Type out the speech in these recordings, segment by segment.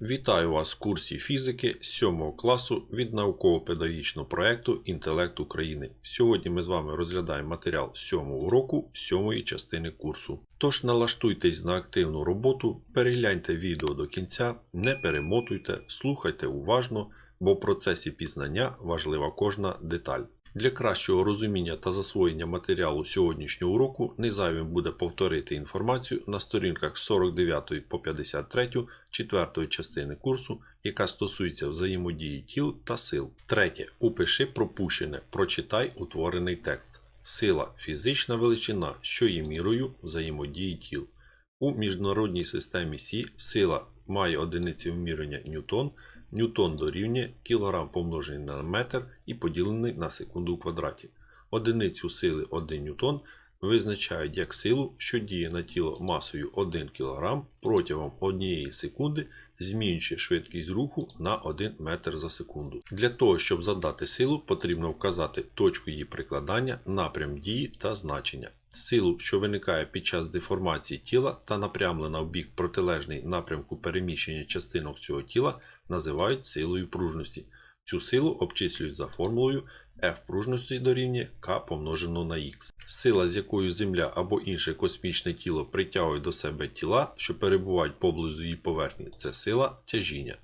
Вітаю вас в курсі фізики 7 класу від науково-педагогічного проєкту Інтелект України. Сьогодні ми з вами розглядаємо матеріал 7 уроку 7 частини курсу. Тож налаштуйтесь на активну роботу, перегляньте відео до кінця, не перемотуйте, слухайте уважно, бо в процесі пізнання важлива кожна деталь. Для кращого розуміння та засвоєння матеріалу сьогоднішнього уроку незайвим буде повторити інформацію на сторінках з 49 по 53 четвертої частини курсу, яка стосується взаємодії тіл та сил. Третє. Упиши пропущене. Прочитай утворений текст. Сила фізична величина, що є мірою взаємодії тіл. У міжнародній системі Сі сила має одиниці вимірювання ньютон, ньютон дорівнює кілограм помножений на метр і поділений на секунду в квадраті. Одиницю сили 1 ньютон визначають як силу, що діє на тіло масою 1 кг протягом 1 секунди, змінюючи швидкість руху на 1 метр за секунду. Для того, щоб задати силу, потрібно вказати точку її прикладання, напрям дії та значення. Силу, що виникає під час деформації тіла та напрямлена в бік протилежний напрямку переміщення частинок цього тіла, називають силою пружності. Цю силу обчислюють за формулою F пружності дорівнює К помножено на Х. Сила, з якою Земля або інше космічне тіло притягує до себе тіла, що перебувають поблизу її поверхні, це сила тяжіння.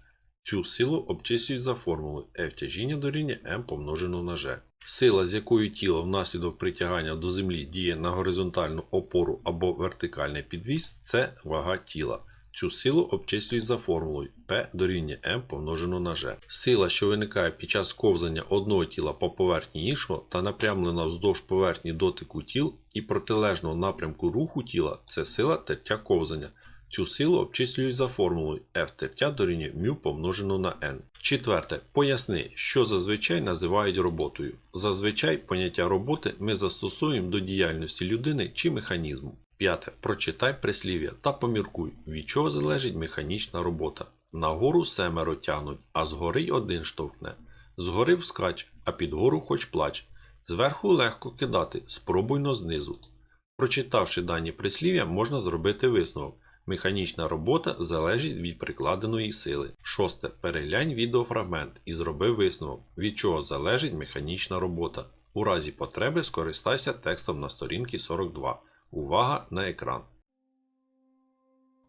Цю силу обчислюють за формулою F тяжіння дорівнює m помножено на g. Сила, з якою тіло внаслідок притягання до землі діє на горизонтальну опору або вертикальний підвіз, це вага тіла. Цю силу обчислюють за формулою P дорівнює m помножено на g. Сила, що виникає під час ковзання одного тіла по поверхні іншого та напрямлена вздовж поверхні дотику тіл і протилежного напрямку руху тіла, це сила тертя ковзання. Цю силу обчислюють за формулою F тертя дорівнює μ помножено на n. Четверте. Поясни, що зазвичай називають роботою. Зазвичай поняття роботи ми застосуємо до діяльності людини чи механізму. П'яте. Прочитай прислів'я та поміркуй, від чого залежить механічна робота. Нагору семеро тянуть, а згори й один штовхне. Згори вскач, а під гору хоч плач. Зверху легко кидати, спробуйно знизу. Прочитавши дані прислів'я, можна зробити висновок. Механічна робота залежить від прикладеної сили. Шосте. Переглянь відеофрагмент і зроби висновок, від чого залежить механічна робота. У разі потреби скористайся текстом на сторінці 42. Увага на екран.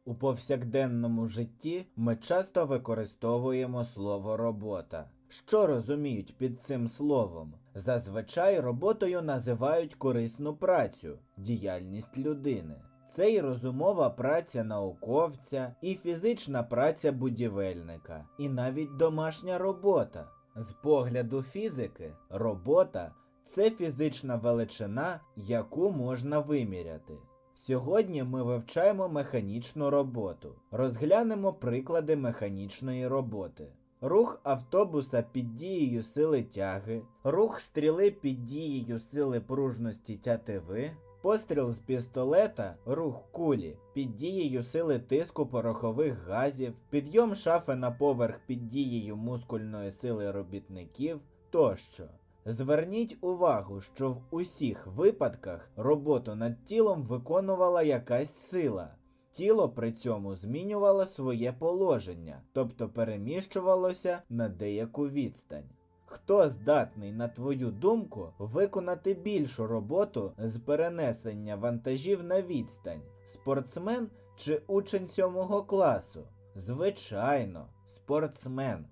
У повсякденному житті ми часто використовуємо слово робота. Що розуміють під цим словом? Зазвичай роботою називають корисну працю, діяльність людини. Це й розумова праця науковця, і фізична праця будівельника, і навіть домашня робота. З погляду фізики, робота це фізична величина, яку можна виміряти. Сьогодні ми вивчаємо механічну роботу. Розглянемо приклади механічної роботи. Рух автобуса під дією сили тяги, рух стріли під дією сили пружності тятиви, постріл з пістолета, рух кулі під дією сили тиску порохових газів, підйом шафи на поверх під дією мускульної сили робітників тощо. Зверніть увагу, що в усіх випадках роботу над тілом виконувала якась сила. Тіло при цьому змінювало своє положення, тобто переміщувалося на деяку відстань. Хто здатний, на твою думку, виконати більшу роботу з перенесення вантажів на відстань? Спортсмен чи учень сьомого класу? Звичайно, спортсмен.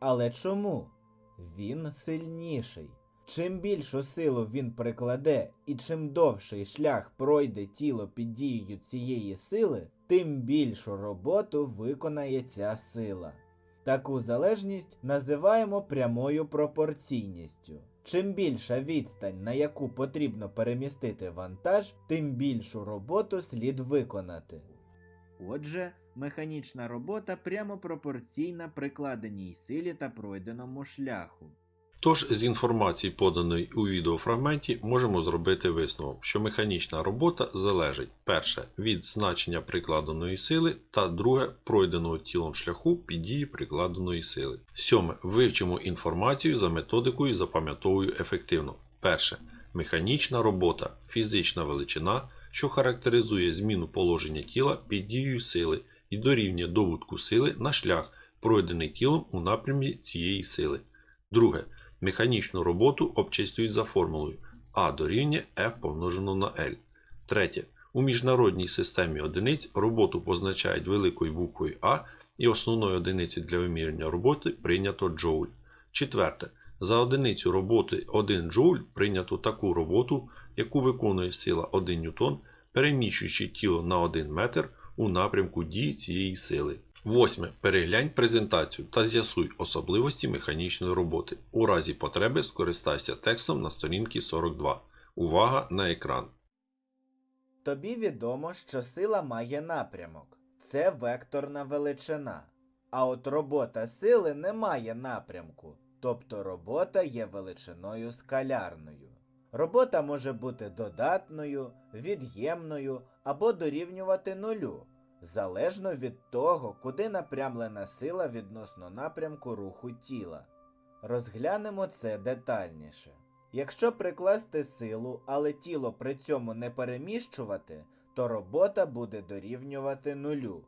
Але чому? Він сильніший. Чим більшу силу він прикладе і чим довший шлях пройде тіло під дією цієї сили, тим більшу роботу виконає ця сила. Таку залежність називаємо прямою пропорційністю. Чим більша відстань, на яку потрібно перемістити вантаж, тим більшу роботу слід виконати. Отже, механічна робота прямо пропорційна прикладеній силі та пройденому шляху. Тож з інформації, поданої у відеофрагменті, можемо зробити висновок, що механічна робота залежить перше від значення прикладеної сили та друге пройденого тілом шляху під дії прикладеної сили. Сьоме. Вивчимо інформацію за методикою запам'ятовую ефективно. Перше. Механічна робота фізична величина, що характеризує зміну положення тіла під дією сили і дорівнює доводку сили на шлях, пройдений тілом у напрямі цієї сили. Друге. Механічну роботу обчислюють за формулою А дорівнює F помножено на L. Третє. У міжнародній системі одиниць роботу позначають великою буквою А і основною одиницею для вимірювання роботи прийнято джоуль. Четверте. За одиницю роботи 1 джоуль прийнято таку роботу, яку виконує сила 1 ньютон, переміщуючи тіло на 1 метр у напрямку дії цієї сили. Восьме. Переглянь презентацію та з'ясуй особливості механічної роботи. У разі потреби скористайся текстом на сторінці 42. Увага на екран. Тобі відомо, що сила має напрямок. Це векторна величина. А от робота сили не має напрямку, тобто робота є величиною скалярною. Робота може бути додатною, від'ємною або дорівнювати нулю, залежно від того, куди напрямлена сила відносно напрямку руху тіла. Розглянемо це детальніше. Якщо прикласти силу, але тіло при цьому не переміщувати, то робота буде дорівнювати нулю.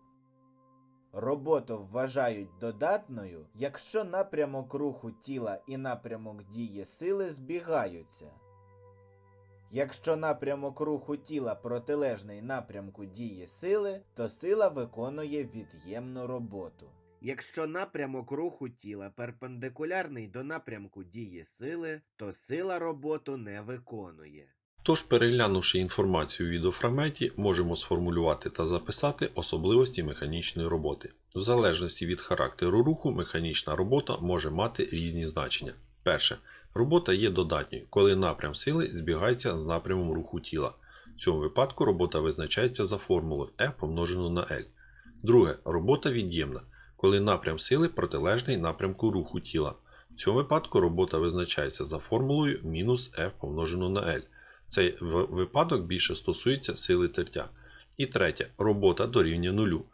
Роботу вважають додатною, якщо напрямок руху тіла і напрямок дії сили збігаються. Якщо напрямок руху тіла протилежний напрямку дії сили, то сила виконує від'ємну роботу. Якщо напрямок руху тіла перпендикулярний до напрямку дії сили, то сила роботу не виконує. Тож, переглянувши інформацію у відеофрагменті, можемо сформулювати та записати особливості механічної роботи. В залежності від характеру руху, механічна робота може мати різні значення. Перше. Робота є додатньою, коли напрям сили збігається з напрямом руху тіла. В цьому випадку робота визначається за формулою F помножено на L. Друге. Робота від'ємна, коли напрям сили протилежний напрямку руху тіла. В цьому випадку робота визначається за формулою мінус F помножено на L. Цей випадок більше стосується сили тертя. І третє робота дорівнює нулю.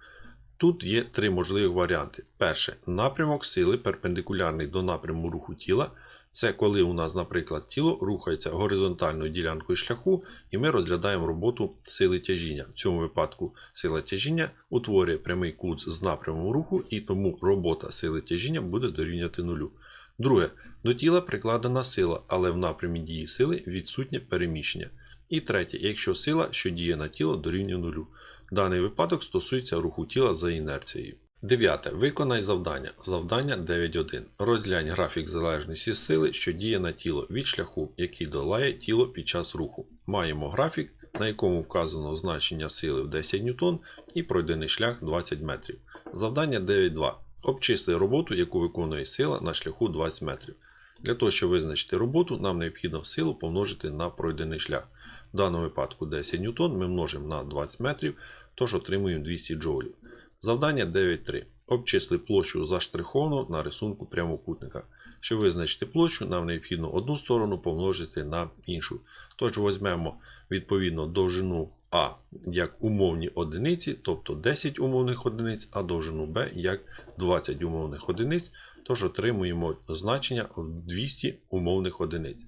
Тут є три можливі варіанти. Перше, напрямок сили перпендикулярний до напряму руху тіла. Це коли у нас, наприклад, тіло рухається горизонтальною ділянкою шляху, і ми розглядаємо роботу сили тяжіння. В цьому випадку сила тяжіння утворює прямий кут з напрямом руху, і тому робота сили тяжіння буде дорівнювати нулю. Друге, до тіла прикладена сила, але в напрямі дії сили відсутнє переміщення. І третє, якщо сила, що діє на тіло, дорівнює нулю. Даний випадок стосується руху тіла за інерцією. Дев'яте. Виконай завдання. Завдання 9.1. Розглянь графік залежності сили, що діє на тіло від шляху, який долає тіло під час руху. Маємо графік, на якому вказано значення сили в 10 ньютон і пройдений шлях 20 метрів. Завдання 9.2. Обчисли роботу, яку виконує сила на шляху 20 метрів. Для того, щоб визначити роботу, нам необхідно силу помножити на пройдений шлях. В даному випадку 10 ньютон ми множимо на 20 метрів, тож отримуємо 200 джоулів. Завдання 9.3. Обчисли площу заштриховану на рисунку прямокутника. Щоб визначити площу, нам необхідно одну сторону помножити на іншу. Тож візьмемо відповідно довжину А як умовні одиниці, тобто 10 умовних одиниць, а довжину Б як 20 умовних одиниць, тож отримуємо значення 200 умовних одиниць.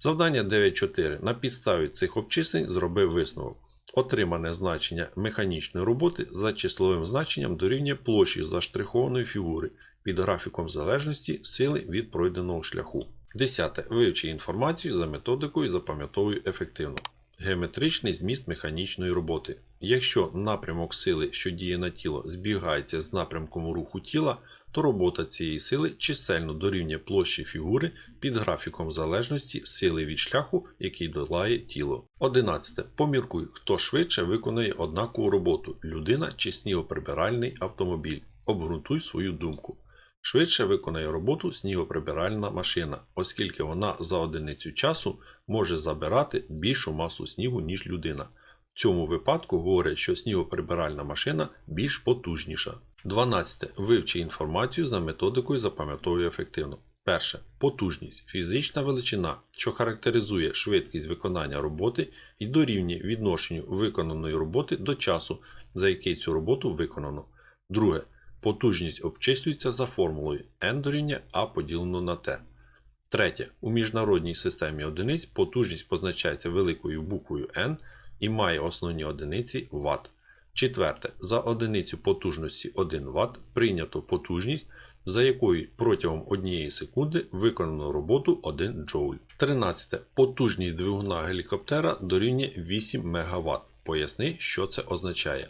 Завдання 9.4. На підставі цих обчислень зроби висновок. Отримане значення механічної роботи за числовим значенням дорівнює площі заштрихованої фігури під графіком залежності сили від пройденого шляху. 10. Вивчи інформацію за методикою запам'ятовуй ефективно. Геометричний зміст механічної роботи. Якщо напрямок сили, що діє на тіло, збігається з напрямком руху тіла, то робота цієї сили чисельно дорівнює площі фігури під графіком залежності сили від шляху, який долає тіло. 11. Поміркуй, хто швидше виконує однакову роботу людина чи снігоприбиральний автомобіль. Обґрунтуй свою думку. Швидше виконає роботу снігоприбиральна машина, оскільки вона за одиницю часу може забирати більшу масу снігу, ніж людина. Цьому випадку говорять, що снігоприбиральна машина більш потужніша. 12. Вивчи інформацію за методикою запам'ятовуй ефективно. Перше. Потужність фізична величина, що характеризує швидкість виконання роботи і дорівнює відношенню виконаної роботи до часу, за який цю роботу виконано. Друге. Потужність обчислюється за формулою n дорівнює a поділено на t. Третє. У міжнародній системі одиниць потужність позначається великою буквою n і має основні одиниці Вт. Четверте. За одиницю потужності 1 Вт прийнято потужність, за якою протягом 1 секунди виконано роботу 1 джоуль. 13. Потужність двигуна гелікоптера дорівнює 8 МВт. Поясни, що це означає.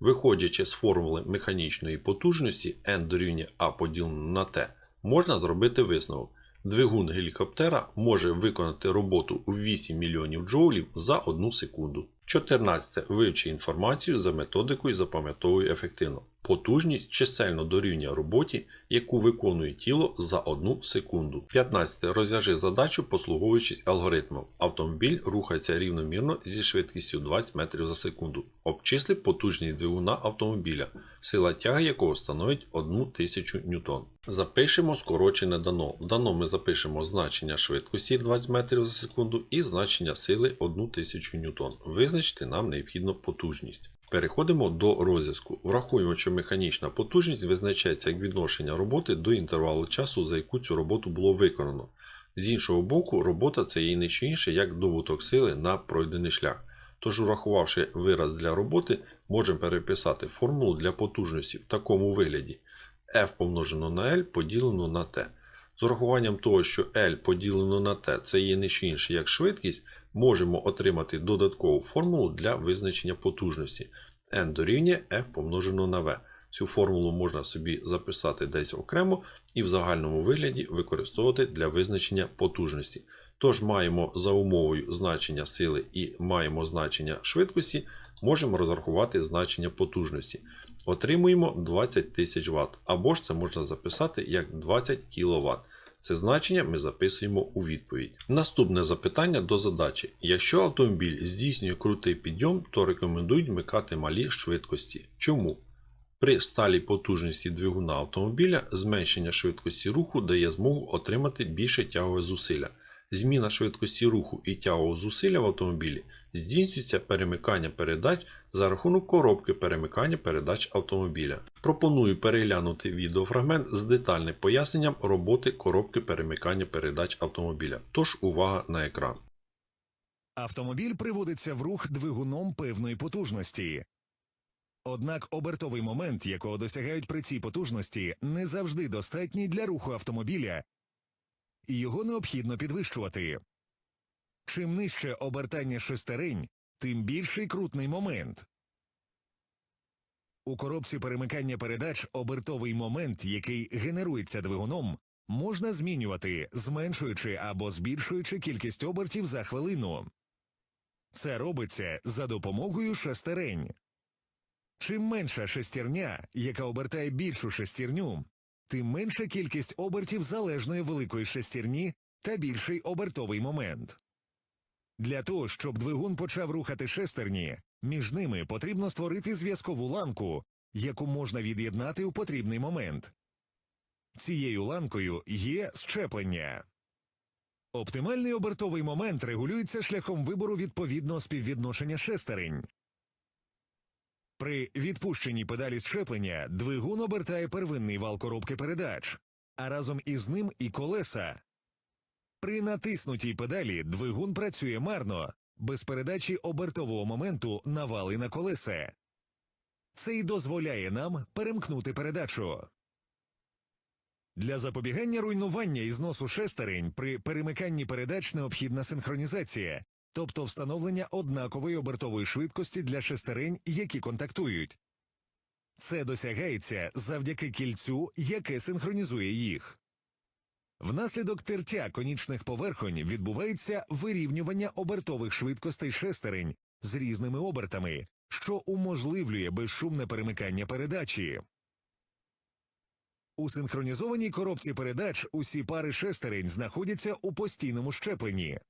Виходячи з формули механічної потужності N дорівнює А поділено на T, можна зробити висновок. Двигун гелікоптера може виконати роботу у 8 мільйонів джоулів за 1 секунду. 14. Вивчи інформацію за методикою запам'ятовуй ефективно. Потужність чисельно дорівнює роботі, яку виконує тіло за 1 секунду. 15. Розв'яжи задачу, послуговуючись алгоритмом. Автомобіль рухається рівномірно зі швидкістю 20 метрів за секунду. Обчисли потужність двигуна автомобіля, сила тяги якого становить 1000 ньютон. Запишемо скорочене дано. В дано ми запишемо значення швидкості 20 метрів за секунду і значення сили 1000 ньютон. Визначити нам необхідно потужність. Переходимо до розв'язку. Врахуємо, що механічна потужність визначається як відношення роботи до інтервалу часу, за яку цю роботу було виконано. З іншого боку, робота це є не що інше, як добуток сили на пройдений шлях. Тож, урахувавши вираз для роботи, можемо переписати формулу для потужності в такому вигляді F помножено на L поділено на T. З урахуванням того, що L поділено на T це є не що інше, як швидкість, можемо отримати додаткову формулу для визначення потужності N дорівнює F помножено на V. Цю формулу можна собі записати десь окремо і в загальному вигляді використовувати для визначення потужності. Тож маємо за умовою значення сили і маємо значення швидкості, можемо розрахувати значення потужності. Отримуємо 20 тисяч Вт, або ж це можна записати як 20 кВт. Це значення ми записуємо у відповідь. Наступне запитання до задачі. Якщо автомобіль здійснює крутий підйом, то рекомендують вмикати малі швидкості. Чому? При сталій потужності двигуна автомобіля зменшення швидкості руху дає змогу отримати більше тягове зусилля. Зміна швидкості руху і тягового зусилля в автомобілі здійснюється перемикання передач за рахунок коробки перемикання передач автомобіля. Пропоную переглянути відеофрагмент з детальним поясненням роботи коробки перемикання передач автомобіля. Тож увага на екран. Автомобіль приводиться в рух двигуном певної потужності. Однак обертовий момент, якого досягають при цій потужності, не завжди достатній для руху автомобіля, і його необхідно підвищувати. Чим нижче обертання шестерень, тим більший крутний момент. У коробці перемикання передач обертовий момент, який генерується двигуном, можна змінювати, зменшуючи або збільшуючи кількість обертів за хвилину. Це робиться за допомогою шестерень. Чим менша шестерня, яка обертає більшу шестерню, тим менша кількість обертів залежної великої шестерні та більший обертовий момент. Для того, щоб двигун почав рухати шестерні, між ними потрібно створити зв'язкову ланку, яку можна від'єднати у потрібний момент. Цією ланкою є щеплення. Оптимальний обертовий момент регулюється шляхом вибору відповідного співвідношення шестерень. При відпущенні педалі щеплення двигун обертає первинний вал коробки передач, а разом із ним і колеса. При натиснутій педалі двигун працює марно, без передачі обертового моменту на вали на колеса. Це й дозволяє нам перемкнути передачу. Для запобігання руйнування і зносу шестерень при перемиканні передач необхідна синхронізація, тобто встановлення однакової обертової швидкості для шестерень, які контактують. Це досягається завдяки кільцю, яке синхронізує їх. Внаслідок тертя конічних поверхонь відбувається вирівнювання обертових швидкостей шестерень з різними обертами, що уможливлює безшумне перемикання передачі. У синхронізованій коробці передач усі пари шестерень знаходяться у постійному щепленні.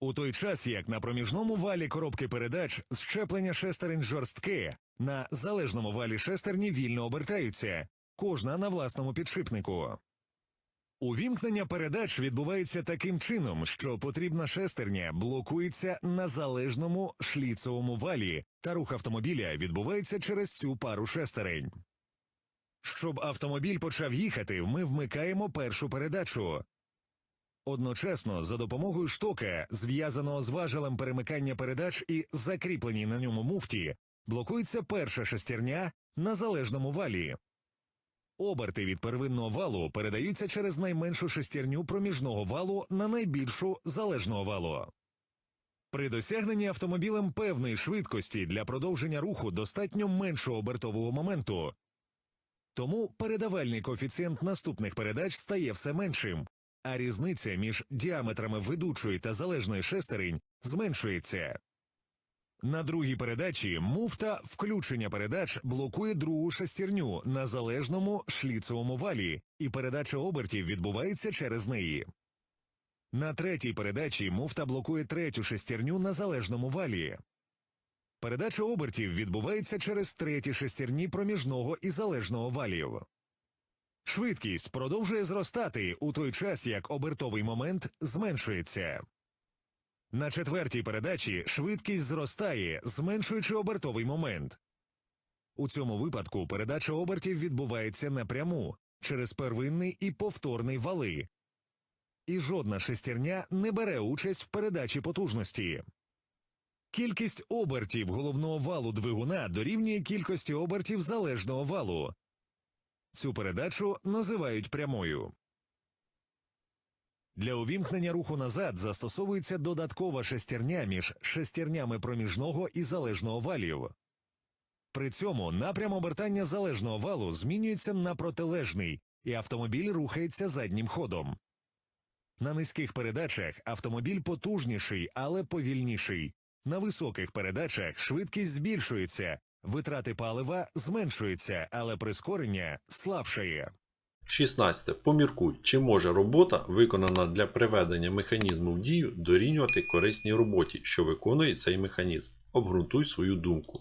У той час, як на проміжному валі коробки передач щеплення шестерень жорстке, на залежному валі шестерні вільно обертаються, кожна на власному підшипнику. Увімкнення передач відбувається таким чином, що потрібна шестерня блокується на залежному шліцовому валі, та рух автомобіля відбувається через цю пару шестерень. Щоб автомобіль почав їхати, ми вмикаємо першу передачу. Одночасно, за допомогою штока, зв'язаного з важелем перемикання передач і закріпленій на ньому муфті, блокується перша шестерня на залежному валі. Оберти від первинного валу передаються через найменшу шестерню проміжного валу на найбільшу залежного валу. При досягненні автомобілем певної швидкості для продовження руху достатньо меншого обертового моменту, тому передавальний коефіцієнт наступних передач стає все меншим, а різниця між діаметрами ведучої та залежної шестерень зменшується. На другій передачі муфта включення передач блокує другу шестерню на залежному шліцевому валі, і передача обертів відбувається через неї. На третій передачі муфта блокує третю шестерню на залежному валі. Передача обертів відбувається через треті шестерні проміжного і залежного валів. Швидкість продовжує зростати у той час, як обертовий момент зменшується. На четвертій передачі швидкість зростає, зменшуючи обертовий момент. У цьому випадку передача обертів відбувається напряму через первинний і повторний вали, і жодна шестерня не бере участь в передачі потужності. Кількість обертів головного валу двигуна дорівнює кількості обертів залежного валу. Цю передачу називають прямою. Для увімкнення руху назад застосовується додаткова шестерня між шестернями проміжного і залежного валів. При цьому напрям обертання залежного валу змінюється на протилежний, і автомобіль рухається заднім ходом. На низьких передачах автомобіль потужніший, але повільніший. На високих передачах швидкість збільшується, витрати палива зменшуються, але прискорення слабшає. 16. Поміркуй, чи може робота, виконана для приведення механізму в дію, дорівнювати корисній роботі, що виконує цей механізм. Обґрунтуй свою думку.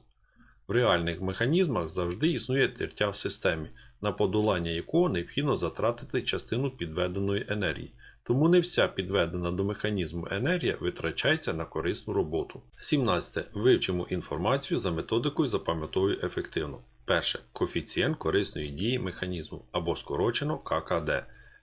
В реальних механізмах завжди існує тертя в системі, на подолання якого необхідно затратити частину підведеної енергії. Тому не вся підведена до механізму енергія витрачається на корисну роботу. 17. Вивчимо інформацію за методикою запам'ятовую ефективно. Перше. Коефіцієнт корисної дії механізму або скорочено ККД.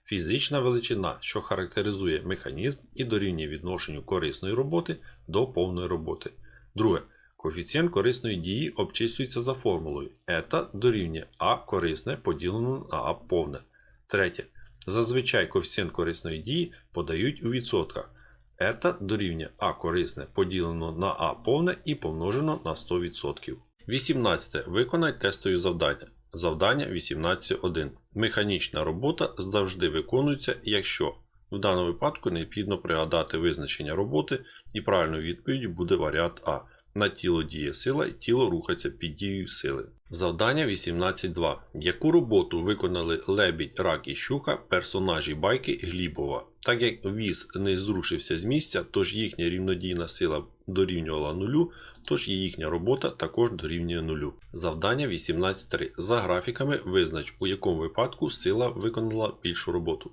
Фізична величина, що характеризує механізм і дорівнює відношенню корисної роботи до повної роботи. Друге. Коефіцієнт корисної дії обчислюється за формулою Ета дорівнює А корисне поділено на А повне. Третє. Зазвичай коефіцієнт корисної дії подають у відсотках. Ета дорівнює А корисне поділено на А повне і помножено на 100%. 18. Виконай тестові завдання. Завдання 18.1. Механічна робота завжди виконується, якщо в даному випадку необхідно пригадати визначення роботи і правильною відповіддю буде варіант А. На тіло діє сила і тіло рухається під дією сили. Завдання 18.2. Яку роботу виконали лебідь, рак і щука, персонажі байки Глібова? Так як віз не зрушився з місця, тож їхня рівнодійна сила дорівнювала нулю, тож і їхня робота також дорівнює нулю. Завдання 18.3. За графіками визнач, у якому випадку сила виконала більшу роботу.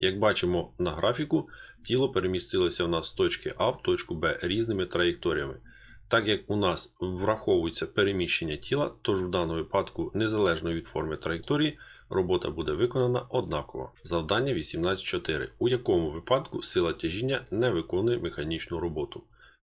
Як бачимо на графіку, тіло перемістилося в нас з точки А в точку Б різними траєкторіями. Так як у нас враховується переміщення тіла, тож в даному випадку, незалежно від форми траєкторії, робота буде виконана однаково. Завдання 18.4. У якому випадку сила тяжіння не виконує механічну роботу.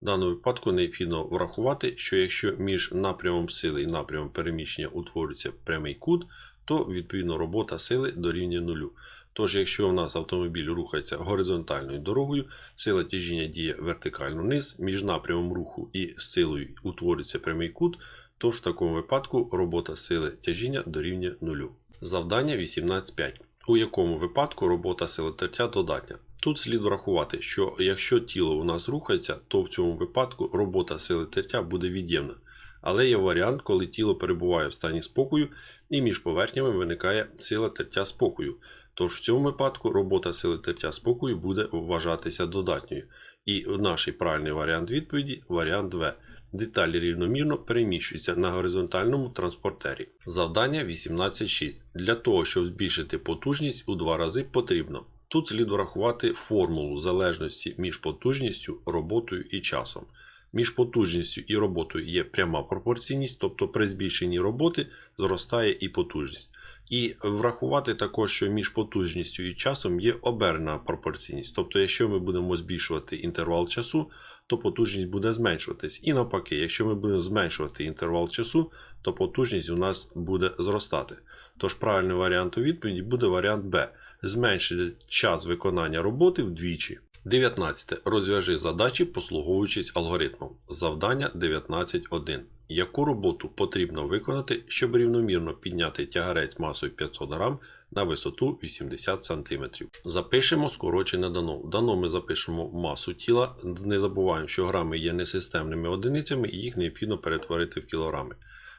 В даному випадку необхідно врахувати, що якщо між напрямом сили і напрямом переміщення утворюється прямий кут, то відповідно робота сили дорівнює нулю. Тож, якщо у нас автомобіль рухається горизонтальною дорогою, сила тяжіння діє вертикально вниз, між напрямом руху і силою утворюється прямий кут, тож в такому випадку робота сили тяжіння дорівнює нулю. Завдання 18.5. У якому випадку робота сили тертя додатня. Тут слід врахувати, що якщо тіло у нас рухається, то в цьому випадку робота сили тертя буде від'ємна. Але є варіант, коли тіло перебуває в стані спокою і між поверхнями виникає сила тертя спокою. Тож в цьому випадку робота сили тертя спокою буде вважатися додатньою. І наш правильний варіант відповіді варіант В. Деталі рівномірно переміщуються на горизонтальному транспортері. Завдання 18.6. Для того, щоб збільшити потужність у два рази потрібно. Тут слід врахувати формулу залежності між потужністю, роботою і часом. Між потужністю і роботою є пряма пропорційність, тобто при збільшенні роботи зростає і потужність. І врахувати також, що між потужністю і часом є обернена пропорційність. Тобто, якщо ми будемо збільшувати інтервал часу, то потужність буде зменшуватись. І навпаки, якщо ми будемо зменшувати інтервал часу, то потужність у нас буде зростати. Тож правильний варіант у відповіді буде варіант Б. Зменшити час виконання роботи вдвічі. 19. Розв'яжи задачі, послуговуючись алгоритмом. Завдання 19.1. Яку роботу потрібно виконати, щоб рівномірно підняти тягарець масою 500 грам на висоту 80 см? Запишемо скорочене дано. Дано ми запишемо масу тіла. Не забуваємо, що грами є несистемними одиницями і їх необхідно перетворити в кілограми.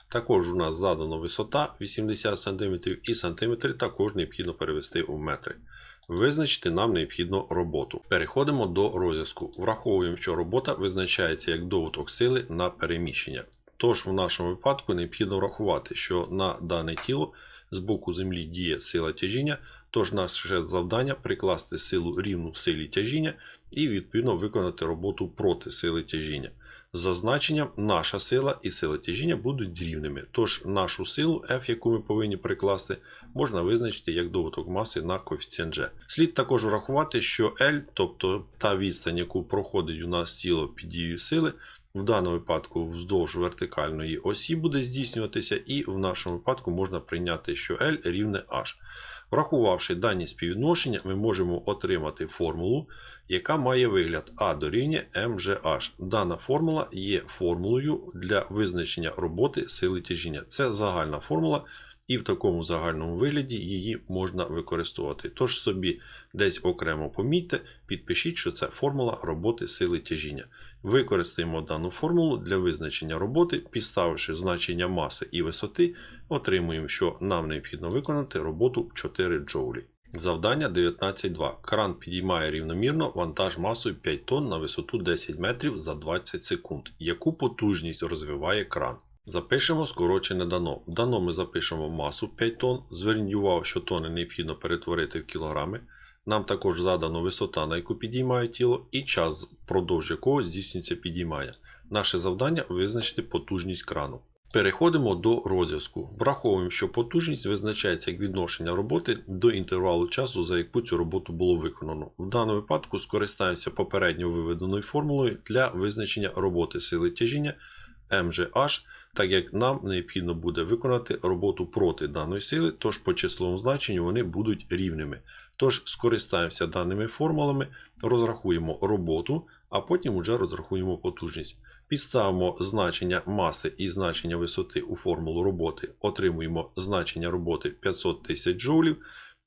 Також у нас задано висота 80 см і сантиметри також необхідно перевести у метри. Визначити нам необхідно роботу. Переходимо до розв'язку. Враховуємо, що робота визначається як доводок сили на переміщення. Тож в нашому випадку необхідно врахувати, що на дане тіло з боку землі діє сила тяжіння, тож наше завдання прикласти силу рівну силі тяжіння і відповідно виконати роботу проти сили тяжіння. За значенням наша сила і сила тяжіння будуть рівними. Тож нашу силу F, яку ми повинні прикласти, можна визначити як доводок маси на коефіцієнт G. Слід також врахувати, що L, тобто та відстань, яку проходить у нас тіло під дією сили, в даному випадку вздовж вертикальної осі буде здійснюватися, і в нашому випадку можна прийняти, що L рівне H. Врахувавши дані співвідношення, ми можемо отримати формулу, яка має вигляд А дорівнює МЖH. Дана формула є формулою для визначення роботи сили тяжіння. Це загальна формула, і в такому загальному вигляді її можна використовувати. Тож собі десь окремо помітьте, підпишіть, що це формула роботи сили тяжіння. Використаємо дану формулу для визначення роботи, підставивши значення маси і висоти, отримуємо, що нам необхідно виконати роботу 4 джоулі. Завдання 19.2. Кран підіймає рівномірно вантаж масою 5 тонн на висоту 10 метрів за 20 секунд. Яку потужність розвиває кран? Запишемо скорочене дано. Дано ми запишемо масу 5 тонн. Зверніть увагу, що тонни необхідно перетворити в кілограми. Нам також задано висота, на яку підіймає тіло, і час, впродовж якого здійснюється підіймання. Наше завдання визначити потужність крану. Переходимо до розв'язку. Враховуємо, що потужність визначається як відношення роботи до інтервалу часу, за яку цю роботу було виконано. В даному випадку скористаємося попередньо виведеною формулою для визначення роботи сили тяжіння МЖH, так як нам необхідно буде виконати роботу проти даної сили, тож по числовому значенню вони будуть рівними. Тож скористаємося даними формулами, розрахуємо роботу, а потім вже розрахуємо потужність. Підставимо значення маси і значення висоти у формулу роботи, отримуємо значення роботи 500 тисяч джоулів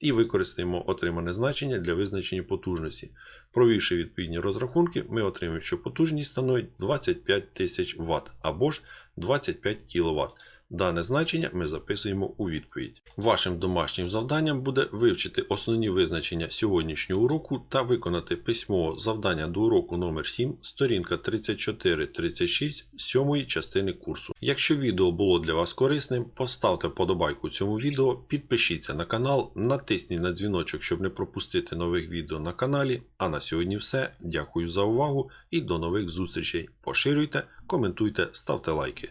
і використаємо отримане значення для визначення потужності. Провівши відповідні розрахунки, ми отримаємо, що потужність становить 25 тисяч Вт або ж 25 кВт. Дане значення ми записуємо у відповідь. Вашим домашнім завданням буде вивчити основні визначення сьогоднішнього уроку та виконати письмово завдання до уроку номер 7 сторінка 34-36 сьомої частини курсу. Якщо відео було для вас корисним, поставте вподобайку цьому відео, підпишіться на канал, натисніть на дзвіночок, щоб не пропустити нових відео на каналі. А на сьогодні все. Дякую за увагу і до нових зустрічей. Поширюйте, коментуйте, ставте лайки.